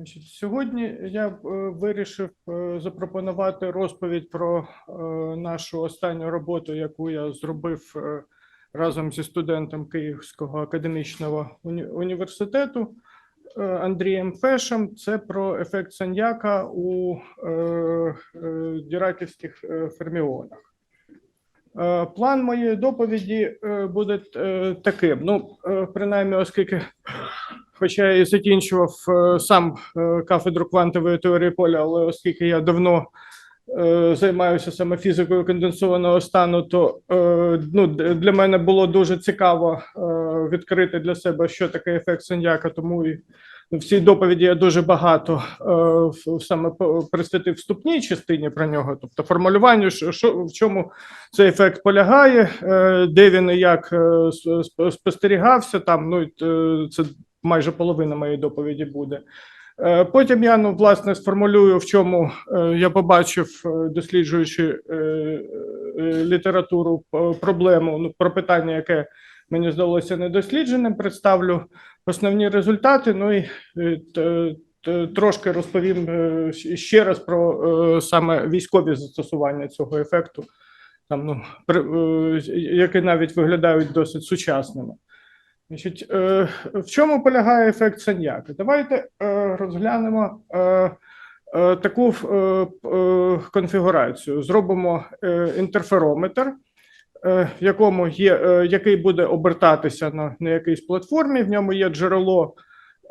Значить, сьогодні я е, вирішив е, запропонувати розповідь про е, нашу останню роботу, яку я зробив разом зі студентом Київського академічного уні- університету Андрієм Фешем. Це про ефект Саньяка у діраківських ферміонах. Е, План моєї доповіді е, буде е, таким. Ну, принаймні, оскільки Хоча я і закінчував сам кафедру квантової теорії поля, але оскільки я давно займаюся саме фізикою конденсованого стану, то ну, для мене було дуже цікаво відкрити для себе, що таке ефект Сеньяка, тому і в цій доповіді я дуже багато е, саме присвятив вступній частині про нього, тобто формулюванню, що, в чому цей ефект полягає, е, де він і як е, спостерігався там. Ну це майже половина моєї доповіді буде. Потім я ну, власне сформулюю, в чому я побачив, досліджуючи літературу проблему, ну, про питання, яке мені здалося недослідженим, представлю основні результати. Ну і е, трошки розповім е, ще раз про е, саме військові застосування цього ефекту, там, ну, які навіть виглядають досить сучасними. Значить, в чому полягає ефект Саньяка? Давайте розглянемо таку конфігурацію. Зробимо інтерферометр, в якому є, е, який буде обертатися на, на якійсь платформі. В ньому є джерело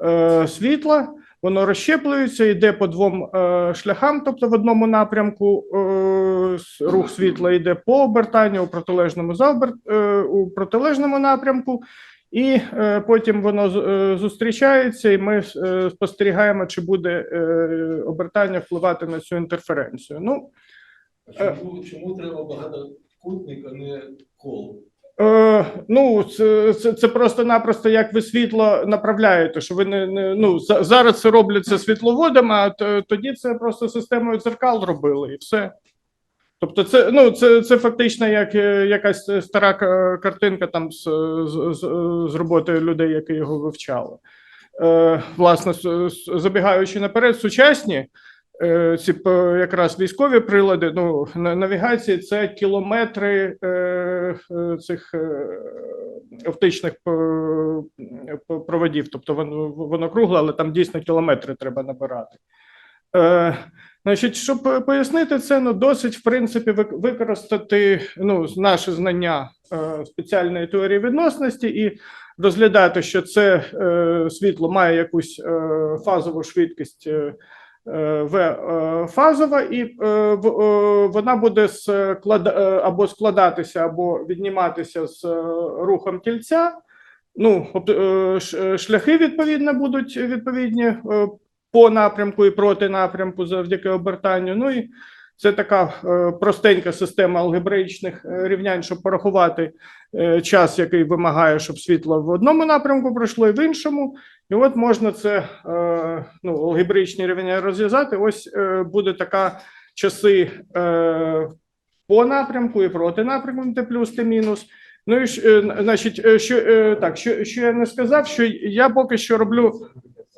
е, світла, воно розщеплюється, йде по двом е, шляхам, тобто в одному напрямку е, рух світла йде по обертанню у протилежному завбер, е, у протилежному напрямку. І е, потім воно е, зустрічається, і ми е, спостерігаємо, чи буде е, обертання впливати на цю інтерференцію. Ну, Чому, чому треба багатокутник, а не кол? е, ну це, це, це просто-напросто як ви світло направляєте, що ви не, не ну за- зараз це робляться світловодами, а тоді це просто системою дзеркал робили і все. Тобто, це ну це, це фактично як е, якась стара картинка там з, з, з, роботи людей, які його вивчали. Е, власне, забігаючи наперед, сучасні ці п- якраз військові прилади, ну на- навігації це кілометри е, е, цих е, оптичних проводів. Тобто воно, воно кругле, але там дійсно кілометри треба набирати. Е, Значить, щоб е, пояснити це, ну досить в принципі використати ну наші знання е, спеціальної теорії відносності і розглядати, що це е, світло має якусь е, фазову швидкість е, е, в е, фазова, і е, е, вона буде склад, е, або складатися, або відніматися з е, рухом тільця. Ну, е, шляхи відповідно будуть відповідні е, по напрямку і проти напрямку завдяки обертанню. Ну і це така е, простенька система алгебраїчних е, рівнянь, щоб порахувати е, час, який вимагає, щоб світло в одному напрямку пройшло і в іншому. І от можна це ну, алгебраїчні рівняння розв'язати. Ось буде така часи по напрямку і проти напрямку, те плюс, те мінус. Ну і значить, що так, що, що я не сказав, що я поки що роблю.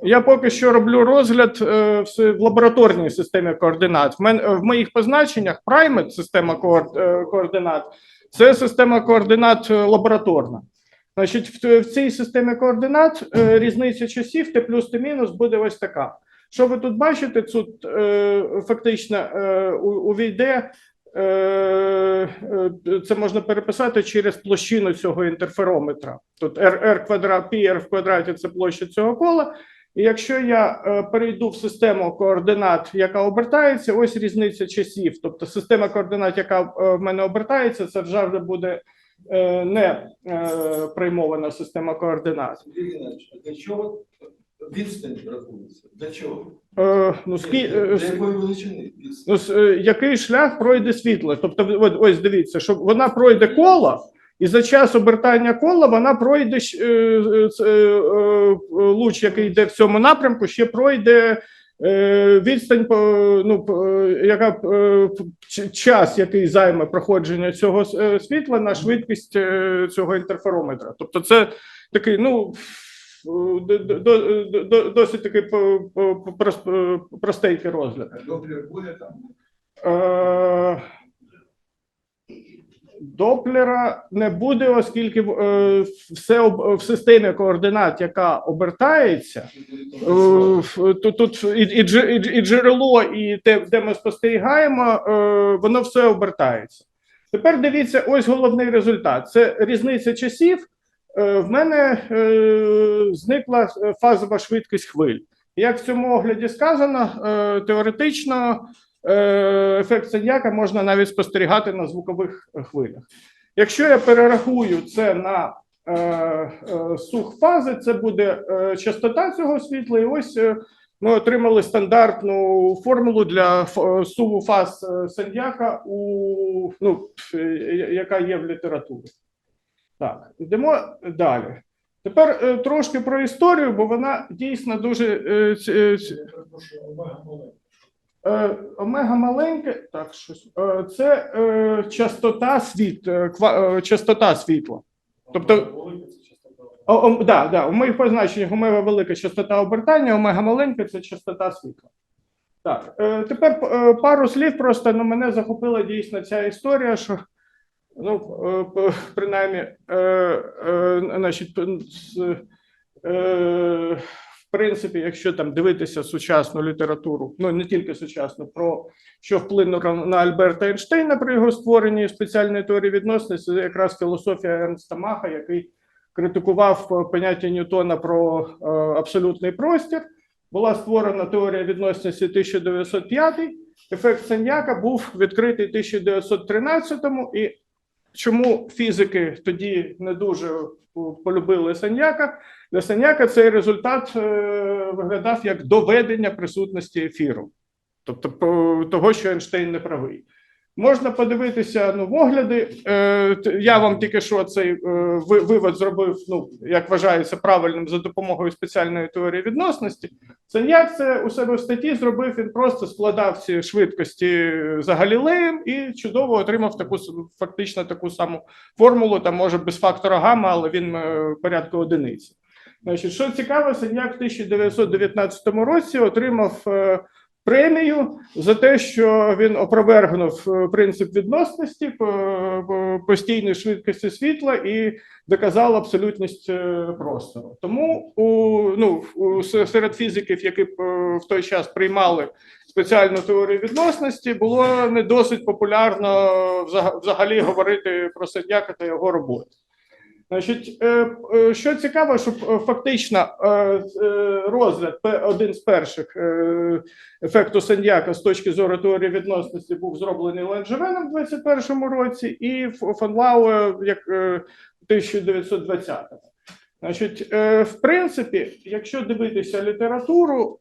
Я поки що роблю розгляд е, в, лабораторній системі координат. В, мен, е, в моїх позначеннях Primate, система е, координат, це система координат е, лабораторна. Значить, в, в цій системі координат е, різниця часів Т плюс Т мінус буде ось така. Що ви тут бачите? Тут е, фактично е, увійде. Це можна переписати через площину цього інтерферометра. Тут r, r квадрат, πr в квадраті це площа цього кола. І якщо я е, перейду в систему координат, яка обертається, ось різниця часів. Тобто система координат, яка е, в мене обертається, це вже буде е, не е, приймована система координат. Для чого відстань рахується? Для чого? Е, ну, скі, Для е, для якої величини відстань? ну, с- е, який шлях пройде світло? Тобто, от, ось дивіться, що вона пройде коло, і за час обертання кола вона пройде е, е, е, луч, який йде в цьому напрямку, ще пройде. Відстань, ну, яка час, який займе проходження цього світла на швидкість цього інтерферометра. Тобто, це такий, ну до- до- до- до- досить такий простенький розгляд. Доплер буде там? Доплера не буде, оскільки е, все в системі координат, яка обертається, е, тут, тут і, і, і, джерело, і те, де ми спостерігаємо, е, воно все обертається. Тепер дивіться, ось головний результат: це різниця часів. Е, В мене е, зникла е, фазова швидкість хвиль. Як в цьому огляді сказано, е, теоретично ефект Садяка можна навіть спостерігати на звукових хвилях. Якщо я перерахую це на е, е, сух фази, це буде е, частота цього світла, і ось е, ми отримали стандартну формулу для е, суву фаз е, Сандяка, у, ну, е, яка є в літературі. Так, йдемо далі. Тепер е, трошки про історію, бо вона дійсно дуже е, е, Е, Омега маленьке, так щось. е, Це е, частота світ, е, ква- е, частота світла. Тобто, о, о, да, да, у моїх позначеннях омега велика частота обертання, омега маленька це частота світла. Так, е, тепер е, пару слів просто ну, мене захопила дійсно ця історія, що ну, е, принаймні, е, е, значить, е, принципі, якщо там дивитися сучасну літературу, ну не тільки сучасну, про що вплинуло на Альберта Ейнштейна при його створенні спеціальної теорії відносності, це якраз філософія Ернста Маха, який критикував е, поняття Ньютона про е, абсолютний простір. Була створена теорія відносності 1905, ефект Саньяка був відкритий 1913-му, і чому фізики тоді не дуже е, полюбили Саньяка? Для Саняка цей результат е, виглядав як доведення присутності ефіру, тобто того, що Ейнштейн не правий. Можна подивитися ну, огляди. Е, я вам тільки що цей е, вивод зробив, ну, як вважається правильним за допомогою спеціальної теорії відносності. Саняк це у себе в статті зробив, він просто складав ці швидкості за Галілеєм і чудово отримав таку фактично таку саму формулу, там може без фактора гамма, але він порядку одиниці. Значить, що цікаво, Сидняк в 1919 році отримав е, премію за те, що він опровергнув е, принцип відносності по, по постійної швидкості світла і доказав абсолютність е, простору. Тому у, ну, серед фізиків, які е, в той час приймали спеціальну теорію відносності, було не досить популярно взагалі говорити про Сидняка та його роботи. Значить, е, е, що цікаво, що е, фактично розгляд один з перших ефекту Сандяка з точки зору теорії відносності був зроблений Ленджевеном в 21-му році, і Ф- фон Лауе як е, в 1920-му. Значить, в принципі, якщо дивитися літературу,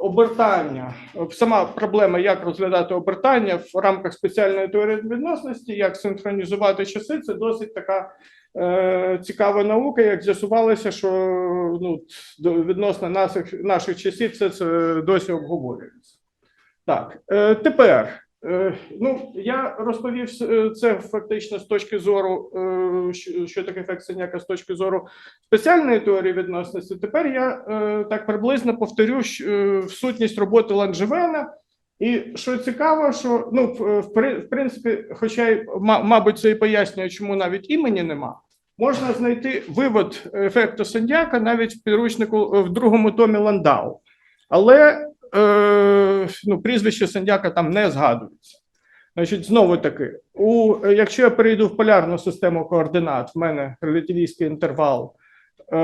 обертання, сама проблема, як розглядати обертання в рамках спеціальної теорії відносності, як синхронізувати часи, це досить така е, цікава наука. Як з'ясувалося, що ну, відносно наших, наших часів це, це досі обговорюється. Так, е, тепер. Е, Ну, я розповів е, це фактично з точки зору, е, що- таке ефект Синяка з точки зору спеціальної теорії відносності. Тепер я так приблизно повторю сутність роботи Ланжевена. І що цікаво, що ну в, в при- в принципі, хоча й мабуть, це і пояснює, чому навіть імені нема. Можна знайти вивод ефекту Сандяка навіть в підручнику в другому томі Ландау, але е, ну, прізвище Сандяка там не згадується. Значить, знову таки, у, якщо я перейду в полярну систему координат, в мене релятивістський інтервал е,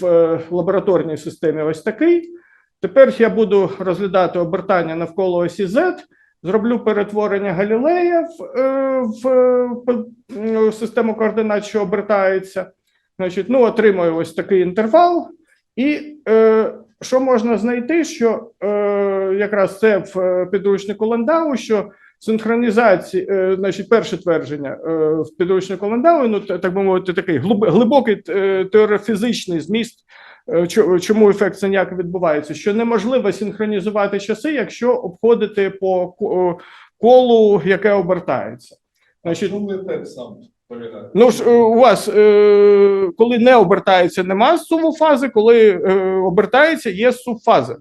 в е, лабораторній системі ось такий. Тепер я буду розглядати обертання навколо осі Z, зроблю перетворення Галілея в, е, в, е, по- е, систему координат, що обертається. Значить, ну, отримую ось такий інтервал. І е, що можна знайти, що е, якраз це в е, підручнику Ландау, що синхронізації, е, значить, перше твердження е, в підручнику Ландау, ну так би мовити, такий глибокий е, теореофізичний зміст, е, чому ефект Синяка відбувається, що неможливо синхронізувати часи, якщо обходити по колу, яке обертається. Значить, ефект сам? Ну ж е, у вас, е, коли не обертається, нема суму фази, коли е, обертається, є субфаза.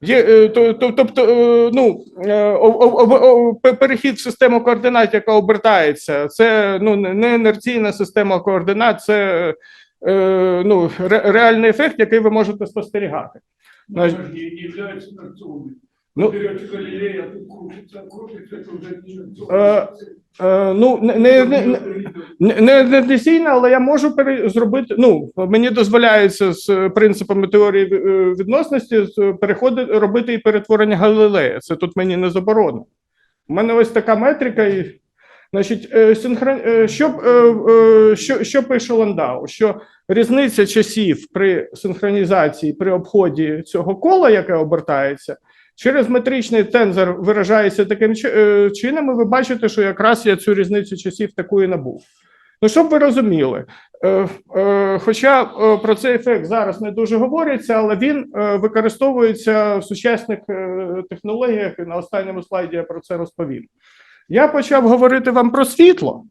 Є, то- то- тобто, ну, перехід в систему координат, яка обертається, це ну, не не інерційна система координат, це ну, реальний ефект, який ви можете спостерігати. Не является инерционной. Ну, Е, е, ну, не, не, не, не- Не, не але я можу пере, зробити. Ну мені дозволяється з принципами теорії е, відносності переходити робити і перетворення Галилея. Це тут мені не заборонено. У мене ось така метрика, і значить, синхрон... що, що, що пише Ландау? Що різниця часів при синхронізації при обході цього кола, яке обертається. Через метричний тензор виражається таким е, чином, і ви бачите, що якраз я цю різницю часів таку і набув. Ну, щоб ви розуміли, е, е, хоча про цей ефект зараз не дуже говориться, але він використовується в сучасних технологіях, і на останньому слайді я про це розповім. Я почав говорити вам про світло.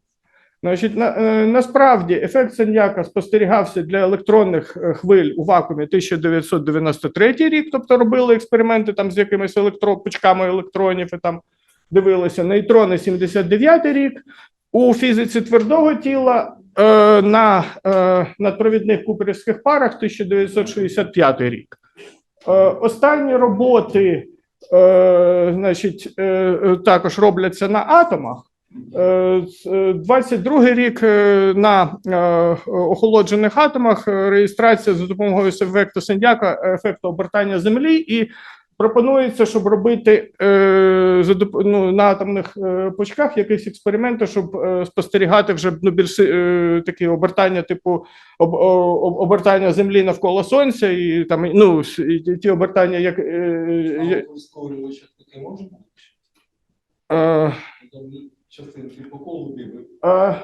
Значить, на, е, насправді ефект Сеньяка спостерігався для електронних е, хвиль у вакуумі 1993 рік, тобто робили експерименти там з якимись електро, пучками електронів і там дивилися. Нейтрони 79 рік. У фізиці твердого тіла е, на е, надпровідних куперівських парах 1965 рік. Е, останні роботи е, значить, е, е, також робляться на атомах. Е, з- е, 22 рік е, на е, охолоджених атомах е, реєстрація за допомогою ефекту Сендяка, ефекту обертання Землі, і пропонується, щоб робити е, ну, на атомних е, пучках якісь експерименти, щоб е, спостерігати вже ну, більш е, такі обертання, типу обертання Землі навколо Сонця, і там ну і ті обертання, як е, е, таке може бути? Частинки по колу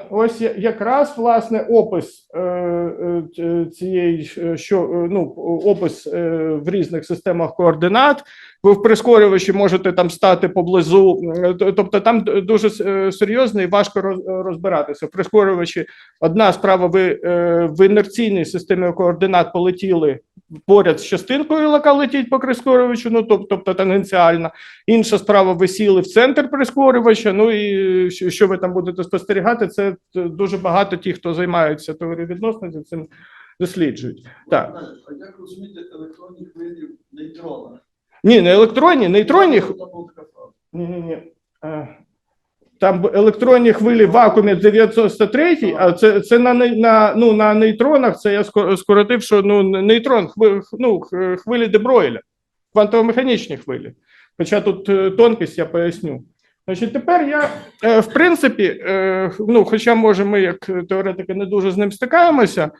Ось якраз власне опис е, е, цієї е, що ну опис в різних системах координат. Ви в прискорювачі можете там стати поблизу, тобто там дуже е, серйозно і важко роз- розбиратися. В прискорювачі одна справа, ви е, в інерційній системі координат полетіли поряд з частинкою, яка летить по прискорювачу, ну тоб- тобто тангенціальна. Інша справа, ви сіли в центр прискорювача. Ну і що, ви там будете спостерігати, це дуже багато ті, хто займаються теорією відносності, цим досліджують. Так. А як розуміти електронні хвилі нейтрона? Ні, не електронні, нейтронні. Ні, ні, ні. Там електронні хвилі в вакуумі 903, а це, це на, на, ну, на нейтронах, це я скоротив, що ну, нейтрон, хви, ну, хвилі Дебройля, квантово-механічні хвилі. Хоча тут е, тонкість я поясню. Значить, тепер я, е, в принципі, е, ну, хоча, може, ми, як теоретики, не дуже з ним стикаємося,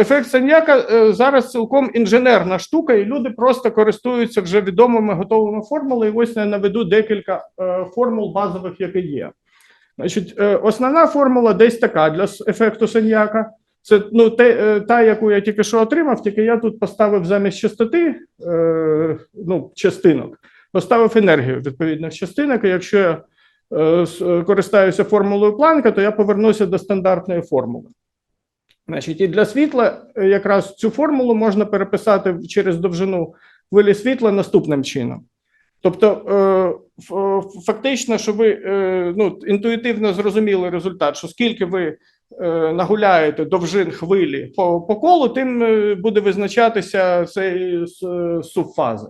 ефект Саньяка е, зараз цілком інженерна штука, і люди просто користуються вже відомими готовими формулами. І ось я наведу декілька е, формул базових, які є. Значить, е, основна формула десь така для ефекту Саньяка. Це ну, те, е, та, яку я тільки що отримав, тільки я тут поставив замість частоти е, ну, частинок, поставив енергію відповідних частинок. І якщо я е, е, користаюся формулою Планка, то я повернуся до стандартної формули. Значить, і для світла е, якраз цю формулу можна переписати через довжину хвилі світла наступним чином. Тобто, е, фактично, що ви е, ну, інтуїтивно зрозуміли результат, що скільки ви нагуляєте довжин хвилі по, по колу, тим буде визначатися цей субфази.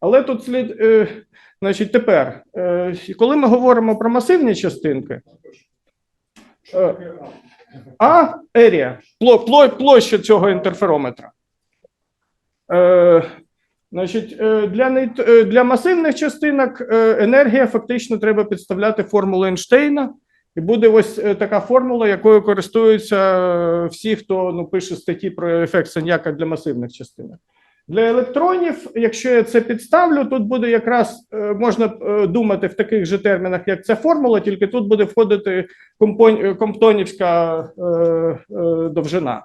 Але тут слід, значить, тепер, коли ми говоримо про масивні частинки, е, а ерія, пло, пло, площа цього інтерферометра. Е, значить, е, для, е, для масивних частинок е, енергія фактично треба підставляти формулу Ейнштейна. І буде ось така формула, якою користуються всі, хто ну, пише статті про ефект Саньяка для масивних частинок. Для електронів, якщо я це підставлю, тут буде якраз е, можна е, думати в таких же термінах, як ця формула, тільки тут буде входити е, комптонівська довжина.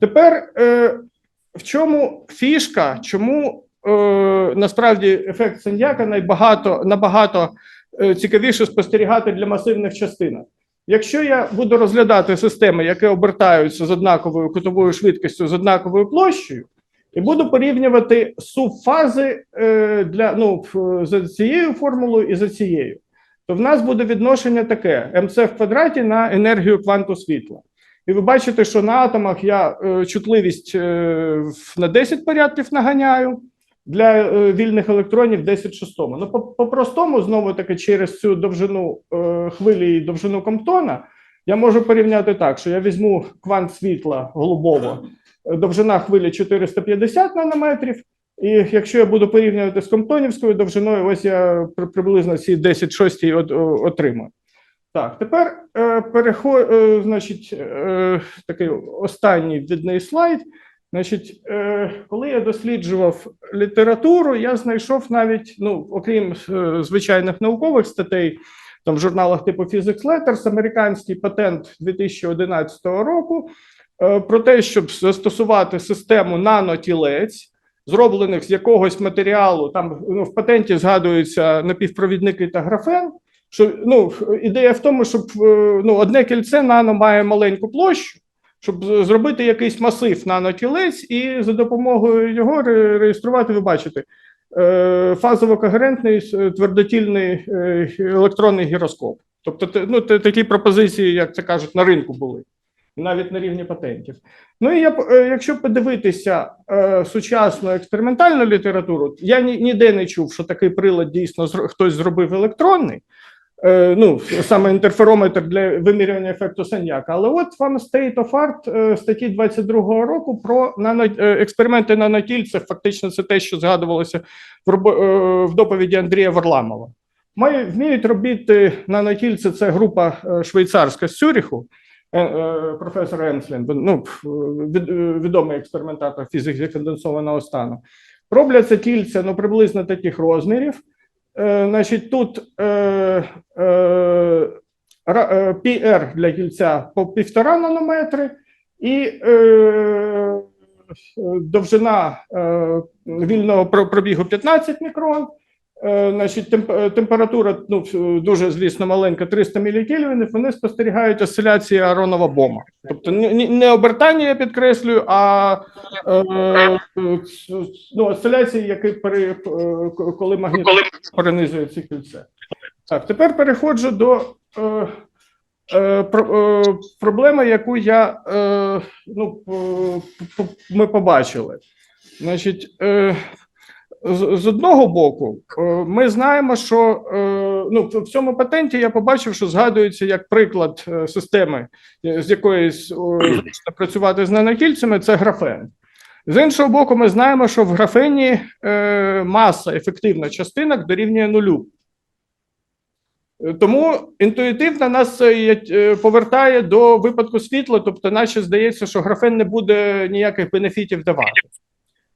Тепер в чому фішка, чому насправді ефект Сеньяка найбагато, набагато цікавіше спостерігати для масивних частинок? Якщо я буду розглядати системи, які обертаються з однаковою кутовою швидкістю, з однаковою площею, і буду порівнювати субфази е, для ну за цією формулою і за цією, то в нас буде відношення таке: МЦ в квадраті на енергію кванту світла. І ви бачите, що на атомах я е, чутливість е, на 10 порядків наганяю. Для вільних електронів 10 шостому. Ну, по- по-простому, знову таки, через цю довжину хвилі і довжину Комптона, я можу порівняти так, що я візьму квант світла голубого, довжина хвилі 450 нанометрів, і якщо я буду порівнювати з Комптонівською довжиною, ось я приблизно ці 10 шостій отримаю. Так, тепер е, переход, е, значить, е, такий останній відний слайд. Значить, е, коли я досліджував літературу, я знайшов навіть, ну, окрім е, звичайних наукових статей, там в журналах типу Physics Letters, американський патент 2011 року про те, щоб застосувати систему нанотілець, зроблених з якогось матеріалу. Там ну, в патенті згадуються напівпровідники та графен. Що ну ідея в тому, щоб е, ну одне кільце нано має маленьку площу, щоб зробити якийсь масив нанотілець, і за допомогою його реєструвати, ви бачите, е, фазово-когерентний е, твердотільний е, електронний гіроскоп. Тобто, ну, такі пропозиції, як це кажуть, на ринку були, навіть на рівні патентів. Ну і я е, якщо подивитися е, сучасну експериментальну літературу, я ні, ніде не чув, що такий прилад дійсно зро- хтось зробив електронний. Е, ну, саме інтерферометр для вимірювання ефекту Саньяка. Але от вам State of Art е, статті 22 року про нано, е, експерименти нанотільцях. Фактично це те, що згадувалося в, е, в доповіді Андрія Варламова. Має, вміють робити нанотільці, це група е, швейцарська з Цюріху, професор Енслін, ну, пф, від, е, відомий експериментатор фізики конденсованого стану. Робляться тільця ну, приблизно таких розмірів. Е, значить, тут е, е, е, PR для кільця по півтора нанометри, і е, довжина е, вільного пробігу 15 мікрон. Е, значить, темп, е, температура ну, дуже, звісно, маленька 300 мілікельвінів. Вони спостерігають осциляції Аронова бома. Тобто не, обертання, я підкреслюю, а е, ну, осциляції, які пере, е, коли магніт перенизує ці кільце. Так, тепер переходжу до е, е, про, е, проблеми, яку я е, ну, ми побачили. Значить, е, з, одного боку, е, ми знаємо, що е, ну, в цьому патенті я побачив, що згадується як приклад е, системи, з якої зручно працювати з нанокільцями, це графен. З іншого боку, ми знаємо, що в графені маса ефективна частинок дорівнює нулю. Тому інтуїтивно нас повертає до випадку світла, тобто, наче здається, що графен не буде ніяких бенефітів давати.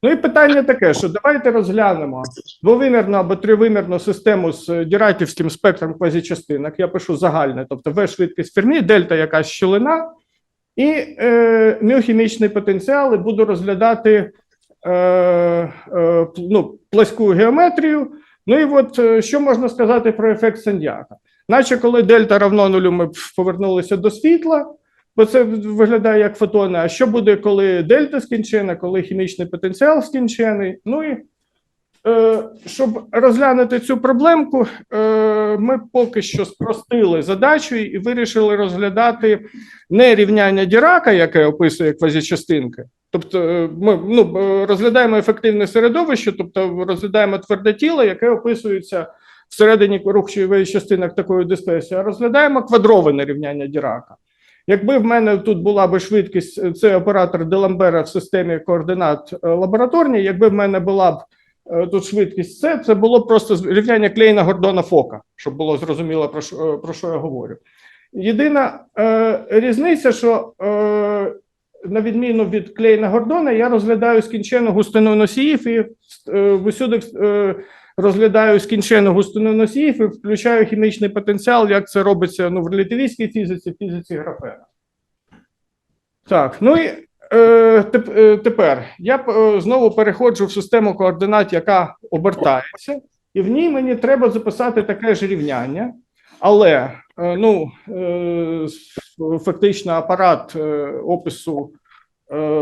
Ну і питання таке: що давайте розглянемо двовимірну або тривимірну систему з діратівським спектром квазічастинок. Я пишу загальне, тобто В швидкість Фермі, дельта якась щілина, і е, міохімічний потенціал, і буду розглядати е, е, ну, пласкую геометрію. Ну і от е, що можна сказати про ефект Сандіака? Наче коли дельта равно нулю, ми повернулися до світла, бо це виглядає як фотони. А що буде, коли дельта скінчена, коли хімічний потенціал скінчений? Ну і е, щоб розглянути цю проблемку, е, ми поки що спростили задачу і вирішили розглядати не рівняння Дірака, яке описує квазічастинки. Тобто, е, ми ну, е, розглядаємо ефективне середовище, тобто розглядаємо тверде тіло, яке описується всередині рухової частинок такої дисперсії, а розглядаємо квадроване рівняння Дірака. Якби в мене тут була би швидкість, е, це оператор Деламбера в системі координат е, лабораторній, якби в мене була б е, тут швидкість С, це було просто рівняння Клейна Гордона Фока, щоб було зрозуміло, про що, про що я говорю. Єдина е, різниця, що е, на відміну від Клейна Гордона, я розглядаю скінчену густину носіїв і е, усюди е, розглядаю скінчену густину носіїв і включаю хімічний потенціал, як це робиться ну, в релятивістській фізиці, фізиці графена. Так, ну і е, е, тепер я е, знову переходжу в систему координат, яка обертається, і в ній мені треба записати таке ж рівняння. Але е, ну, е, фактично апарат е, опису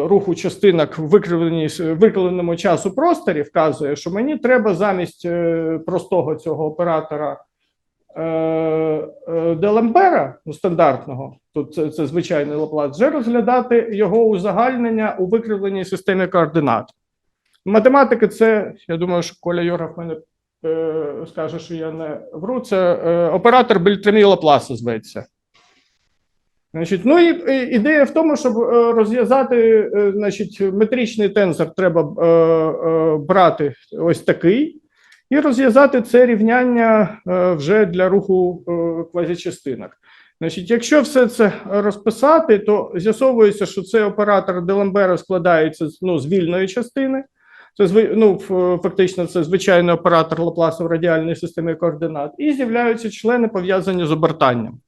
руху частинок в викривленому часу просторі вказує, що мені треба замість е, простого цього оператора е, е, ну, стандартного, тут це, це звичайний Лаплас, вже розглядати його узагальнення у викривленій системі координат. Математики це, я думаю, що Коля Йоргов мене е, скаже, що я не вру, це е, оператор Бельтрамі Лапласа зветься. Значить, ну і, ідея в тому, щоб е, розв'язати е, значить, метричний тензор треба е, брати ось такий, і розв'язати це рівняння вже для руху квазічастинок. Значить, якщо все це розписати, то з'ясовується, що цей оператор Деламбера складається ну, з вільної частини. Це ну, фактично це звичайний оператор Лапласа в радіальній системі координат, і з'являються члени, пов'язані з обертанням.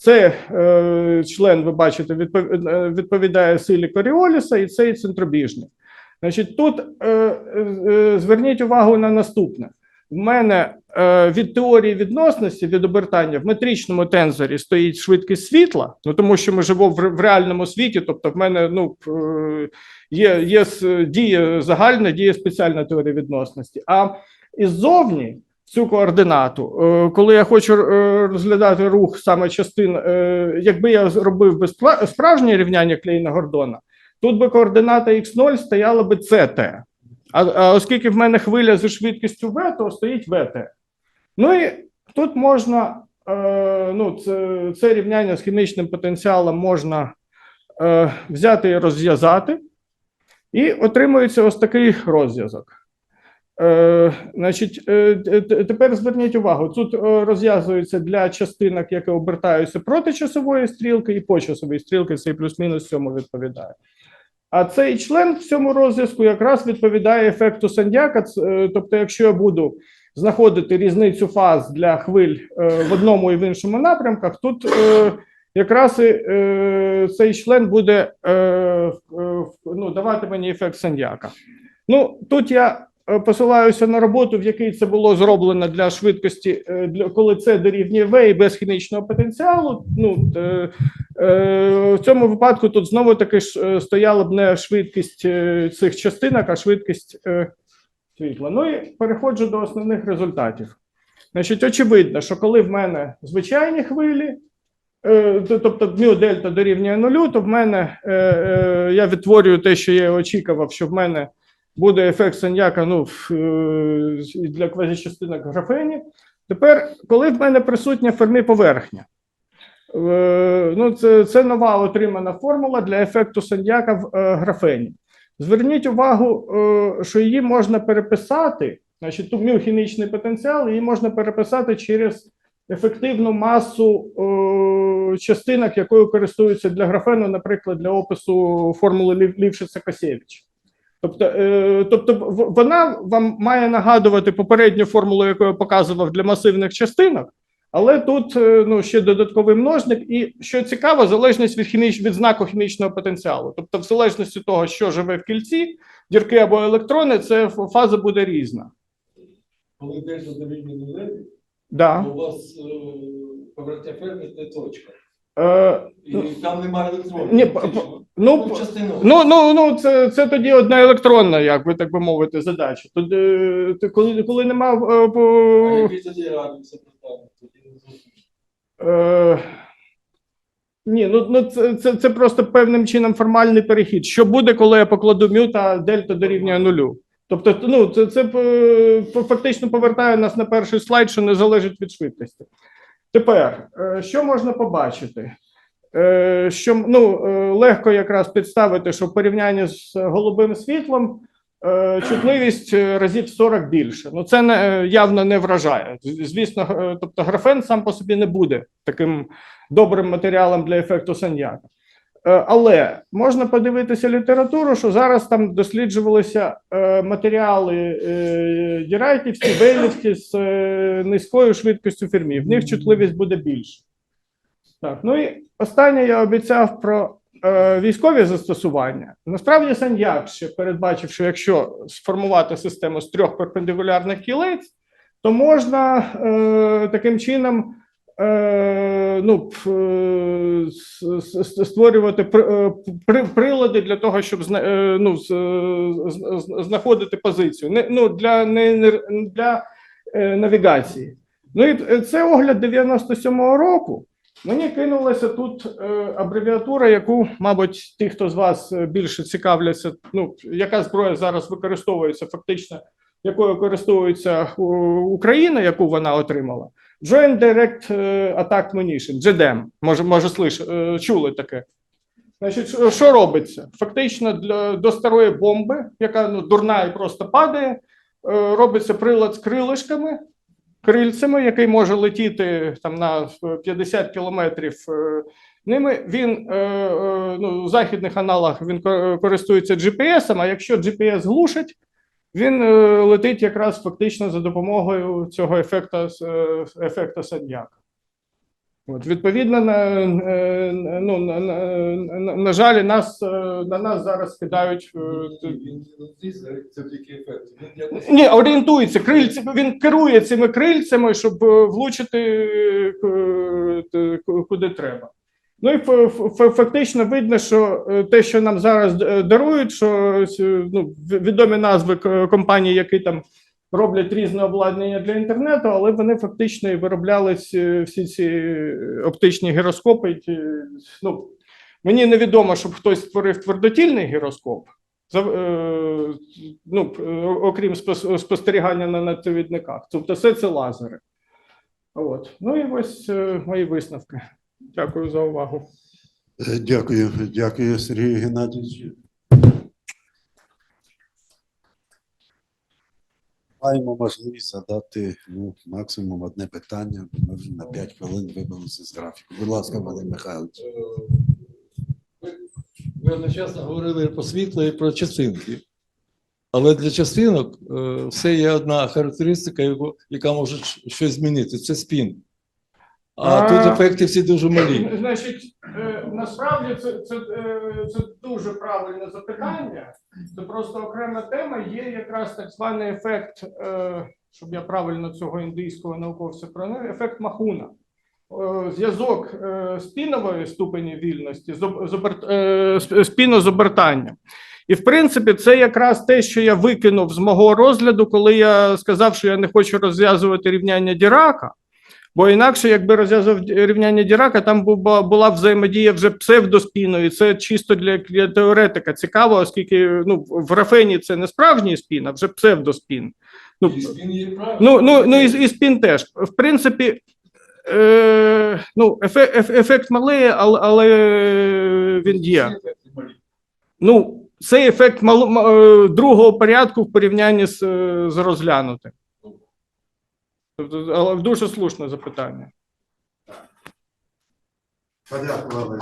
Це е, член, ви бачите, е, відповідає силі Коріоліса, і цей центробіжний. Значить, тут е, е, зверніть увагу на наступне. В мене е, від теорії відносності від обертання в метричному тензорі стоїть швидкість світла, ну тому що ми живемо в, в реальному світі, тобто в мене ну, е, є, є діє загальна, діє спеціальна теорія відносності. А іззовні цю координату, е, коли я хочу е, розглядати рух саме частин, е, якби я зробив би справжнє рівняння Клейна Гордона, тут би координата x0 стояла би CT. А, оскільки в мене хвиля зі швидкістю v, то стоїть vt. Ну і тут можна, ну, це, це рівняння з хімічним потенціалом можна взяти і розв'язати, і отримується ось такий розв'язок. Е, значить, е, тепер зверніть увагу: тут е, розв'язується для частинок, які обертаються проти часової стрілки, і по часовій стрілки цей плюс-мінус цьому відповідає. А цей член в цьому розв'язку якраз відповідає ефекту Сандяка. Тобто, якщо я буду знаходити різницю фаз для хвиль в одному і в іншому напрямках, тут якраз цей член буде ну, давати мені ефект Сандяка. Ну, тут я посилаюся на роботу, в якій це було зроблено для швидкості, е, для, коли це дорівнює V і без хімічного потенціалу. Ну, е, е, в цьому випадку тут знову таки ж, е, стояла б не швидкість е, цих частинок, а швидкість е, світла. Ну і переходжу до основних результатів. Значить, очевидно, що коли в мене звичайні хвилі, е, то- тобто мю дельта дорівнює нулю, то в мене е, е, я відтворюю те, що я очікував, що в мене буде ефект Саньяка ну, е, для квазічастинок графені. Тепер, коли в мене присутня фермі поверхня, е, ну, це, це нова отримана формула для ефекту Сандяка в е, графені. Зверніть увагу, що її можна переписати, значить, тут міохімічний потенціал, її можна переписати через ефективну масу частинок, якою користуються для графену, наприклад, для опису формули Лів- Лівшица-Касєвич. Тобто, е, тобто вона вам має нагадувати попередню формулу, яку я показував для масивних частинок, але тут е, ну, ще додатковий множник, і що цікаво, залежність від хіміч... від знаку хімічного потенціалу. Тобто, в залежності від того, що живе в кільці, дірки або електрони, це фаза буде різна. Коли дельта дорівнює нулеві, Да. у вас е, повертя ферми це точка. Е, І там немає електронів. Ні, фактично. по- ну, Ну, частину. Ну, ну, ну, це, це тоді одна електронна, як би так би мовити, задача. Тоді, е, ти- коли, коли нема е, А по, який тоді радіус питання? Тоді не зрозуміло. е, ні, ну, ну це, це, це просто певним чином формальний перехід. Що буде, коли я покладу мю та дельта дорівнює нулю? Тобто, ну, це, це е, фактично повертає нас на перший слайд, що не залежить від швидкості. Тепер, е, що можна побачити? Е, Що ну, е, легко якраз підставити, що в порівнянні з голубим світлом чутливість разів 40 більше. Ну це не явно не вражає. Звісно, тобто графен сам по собі не буде таким добрим матеріалом для ефекту Саньяка. Е, Але можна подивитися літературу, що зараз там досліджувалися е, матеріали е, Дірайтівські, Бейлівські з низькою швидкістю фермі. В них чутливість буде більше. Так, ну і останнє я обіцяв про військові застосування. Насправді Саньяк ще передбачив, що якщо сформувати систему з трьох перпендикулярних кілець, то можна таким чином ну, е, с- с- створювати е, прилади для того, щоб е, ну, знаходити позицію. Не, ну, для, не, для е, навігації. Ну і це огляд 97-го року. Мені кинулася тут е, абревіатура, яку, мабуть, ті, хто з вас е, більше цікавляться, ну, яка зброя зараз використовується, фактично, якою користується е, Україна, яку вона отримала. Joint Direct е, Attack Munition, JDAM, може, може слиш, е, чули таке. Значить, що- робиться? Фактично для, до старої бомби, яка ну, дурна і просто падає, е, робиться прилад з крилишками, крильцями, який може летіти там на 50 кілометрів ними. Він ну, у західних аналогах він користується GPS, а якщо GPS глушить, він е, летить якраз фактично за допомогою цього ефекта, е, ефекта Садняка. От, відповідно, на, е, ну, на, на, на, на жаль, нас, на нас зараз кидають. е. Він якось ні, орієнтується крильці. Він керує цими крильцями, щоб влучити куди треба. Ну і фактично видно, що е, те, що нам зараз е, дарують, що е, ну, відомі назви компаній, які там роблять різне обладнання для інтернету, але вони фактично і вироблялись всі ці оптичні гіроскопи. Ну, мені невідомо, щоб хтось створив твердотільний гіроскоп. Ну, окрім спостерігання на надпровідниках. Тобто все це лазери. От. Ну і ось мої висновки. Дякую за увагу. Е, Дякую, дякую, Сергію Геннадійовичу. Маємо можливість задати ну, максимум одне питання, бо ми вже на 5 хвилин вибилися з графіку. Будь ласка, Валерій Михайлович. Е, Ви, ви одночасно говорили про світло і про частинки. Але для частинок е, все є одна характеристика, яка може щось змінити. Це спін. А, А. тут ефекти всі дуже малі. Значить, е, насправді це, це, е, це дуже правильне запитання. Це просто окрема тема. Є якраз так званий ефект, е, щоб я правильно цього індійського науковця пронив, ефект Махуна. Е, Зв'язок е, спінової ступені вільності з об- з оберт- е, з-. І в принципі, це якраз те, що я викинув з мого розгляду, коли я сказав, що я не хочу розв'язувати рівняння Дірака. Бо інакше, якби розв'язав рівняння Дірака, там була, була взаємодія вже псевдоспіною. і Це чисто для, для теоретика цікаво, оскільки ну, в графені це не справжній спін, а вже псевдоспін. Ну, І спін є. Ну, ну, ну і, і спін теж. В принципі, е, ну, ефе, еф- ефект малий, але, але він є. Ну, цей ефект мало, м- е, другого порядку в порівнянні з, е, з розглянутим. Тобто, але дуже слушне запитання. Подякували.